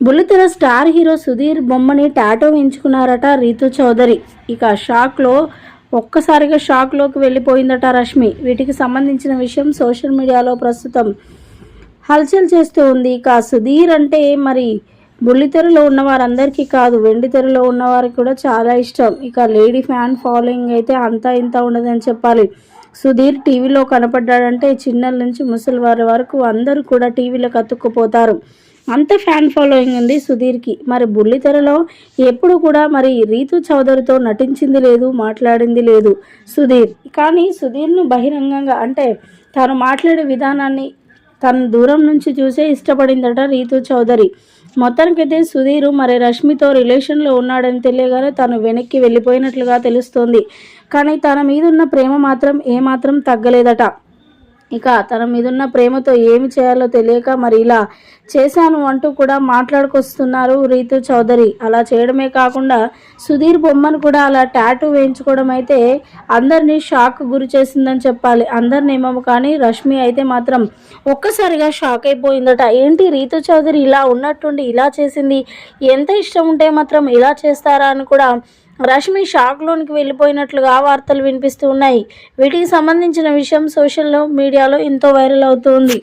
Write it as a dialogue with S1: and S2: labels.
S1: బుల్లితెర star hero Sudheer బొమ్మని tattoo ఎంచుకున్నారట Ritu Chowdary. ఇక షాక్లో ఒక్కసారిగా షాక్లోకి వెళ్ళిపోయిందట రష్మి. వీటికి సంబంధించిన విషయం సోషల్ మీడియాలో ప్రస్తుతం హల్చల్ చేస్తూ ఉంది. ఇక సుధీర్ అంటే మరి బుల్లితెరలో ఉన్న వారందరికీ కాదు వెండితెరలో ఉన్నవారికి కూడా చాలా ఇష్టం. ఇక లేడీ ఫ్యాన్ ఫాలోయింగ్ అయితే అంతా ఇంత ఉండదని చెప్పాలి. సుధీర్ టీవీలో కనపడ్డాడంటే చిన్నల నుంచి ముసలి వారి వరకు అందరూ కూడా టీవీలో కత్తుక్కుపోతారు అంత ఫ్యాన్ ఫాలోయింగ్ ఉంది సుధీర్కి. మరి బుల్లితెరలో ఎప్పుడు కూడా మరి రీతు చౌదరితో నటించింది లేదు మాట్లాడింది లేదు సుధీర్. కానీ సుధీర్ను బహిరంగంగా అంటే తాను మాట్లాడే విధానాన్ని తను దూరం నుంచి చూసే ఇష్టపడిందట రీతు చౌదరి. మొత్తానికైతే సుధీర్ మరి రష్మితో రిలేషన్లో ఉన్నాడని తెలియగానే తను వెనక్కి వెళ్ళిపోయినట్లుగా తెలుస్తోంది. కానీ తన మీద ఉన్న ప్రేమ మాత్రం ఏమాత్రం తగ్గలేదట. ఇక తన మీదున్న ప్రేమతో ఏమి చేయాలో తెలియక మరి ఇలా చేశాను అంటూ కూడా మాట్లాడుకొస్తున్నారు రీతు చౌదరి. అలా చేయడమే కాకుండా సుధీర్ బొమ్మను కూడా అలా టాటూ వేయించుకోవడం అయితే అందరినీ షాక్ గురి చేసిందని చెప్పాలి. అందరినేమో కానీ రష్మి అయితే మాత్రం ఒక్కసారిగా షాక్ అయిపోయిందట. ఏంటి రీతు చౌదరి ఇలా ఉన్నట్టుండి ఇలా చేసింది? ఎంత ఇష్టం ఉంటే మాత్రం ఇలా చేస్తారా అని కూడా రష్మి షాక్లోనికి వెళ్ళిపోయినట్లుగా వార్తలు వినిపిస్తూ ఉన్నాయి. వీటికి సంబంధించిన విషయం సోషల్ మీడియాలో ఎంతో వైరల్ అవుతుంది